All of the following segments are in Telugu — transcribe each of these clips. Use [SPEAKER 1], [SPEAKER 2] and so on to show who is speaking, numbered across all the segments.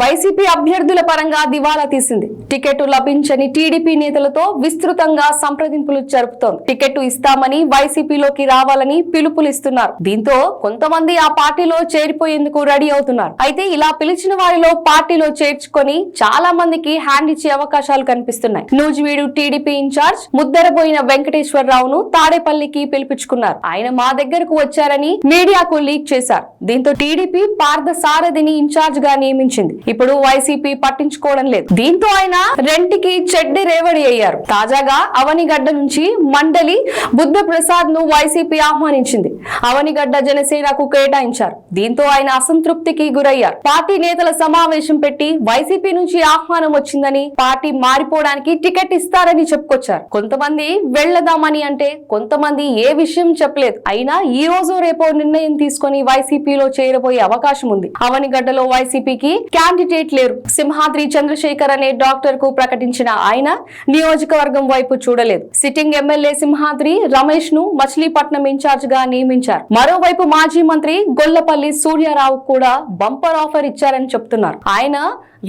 [SPEAKER 1] వైసీపీ అభ్యర్థుల పరంగా దివాలా తీసింది. టికెట్ లభించని టీడీపీ నేతలతో విస్తృతంగా సంప్రదింపులు జరుపుతోంది. టికెట్ ఇస్తామని వైసీపీలోకి రావాలని పిలుపులు ఇస్తున్నారు దీంతో కొంతమంది ఆ పార్టీలో చేరిపోయేందుకు రెడీ అవుతున్నారు. అయితే ఇలా పిలిచిన వారిలో పార్టీలో చేర్చుకొని చాలా మందికి హ్యాండ్ ఇచ్చే అవకాశాలు కనిపిస్తున్నాయి. నూజివీడు టీడీపీ ఇన్ఛార్జ్ ముద్దరబోయిన వెంకటేశ్వరరావును తాడేపల్లికి పిలిపించుకున్నారు. ఆయన మా దగ్గరకు వచ్చారని మీడియాకు లీక్ చేశారు. దీంతో టీడీపీ పార్థ సారథిని ఇన్ఛార్జ్గా నియమించింది. ఇప్పుడు వైసీపీ పట్టించుకోవడం లేదు. దీంతో ఆయన రెంటికి చెడ్డి రేవడి అయ్యారు. తాజాగా అవనిగడ్డ నుంచి మండలి బుద్ధ ప్రసాద్ను వైసీపీ ఆహ్వానించింది. అవనిగడ్డ జనసేనకు కేటాయించారు. దీంతో ఆయన అసంతృప్తికి గురయ్యారు. పార్టీ నేతల సమావేశం పెట్టి వైసీపీ నుంచి ఆహ్వానం వచ్చిందని పార్టీ మారిపోవడానికి టికెట్ ఇస్తారని చెప్పుకొచ్చారు. కొంతమంది వెళ్ళదామని అంటే కొంతమంది ఏ విషయం చెప్పలేదు. అయినా ఈ రోజు రేపో నిర్ణయం తీసుకొని వైసీపీలో చేరబోయే అవకాశం ఉంది. అవనిగడ్డలో వైసీపీకి క్యాండిడేట్ లేరు. సింహాద్రి చంద్రశేఖర్ అనే డాక్టర్కు ప్రకటించిన ఆయన నియోజకవర్గం వైపు చూడలేదు. సిట్టింగ్ ఎమ్మెల్యే సింహాద్రి రమేష్ను మచిలీపట్నం ఇన్ఛార్జ్గా నియమించారు. మరోవైపు మాజీ మంత్రి గొల్లపల్లి సూర్యారావు కూడా బంపర్ ఆఫర్ ఇచ్చారని చెప్తున్నారు. ఆయన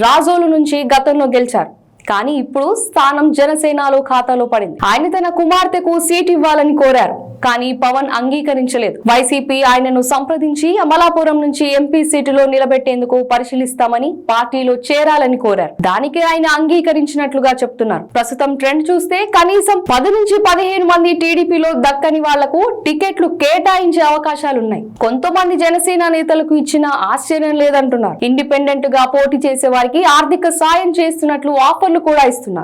[SPEAKER 1] రాజోలు నుంచి గతంలో గెలిచారు. కానీ ఇప్పుడు స్థానం జనసేనలో ఖాతాలో పడింది. ఆయన తన కుమార్తెకు సీట్ ఇవ్వాలని కోరారు. కానీ పవన్ అంగీకరించలేదు. వైసీపీ ఆయనను సంప్రదించి అమలాపురం నుంచి ఎంపీ సీటులో నిలబెట్టేందుకు పరిశీలిస్తామని పార్టీలో చేరాలని కోరారు. దానికి ఆయన అంగీకరించినట్లుగా చెప్తున్నారు. ప్రస్తుతం ట్రెండ్ చూస్తే కనీసం పది నుంచి పదిహేను మంది టీడీపీలో దక్కని వాళ్ళకు టికెట్లు కేటాయించే అవకాశాలున్నాయి. కొంతమంది జనసేన నేతలకు ఇచ్చిన ఆశ్చర్యం లేదంటున్నారు. ఇండిపెండెంట్గా పోటీ చేసే వారికి ఆర్థిక సాయం చేస్తున్నట్లు ఆఫర్లు కూడా ఇస్తున్నారు.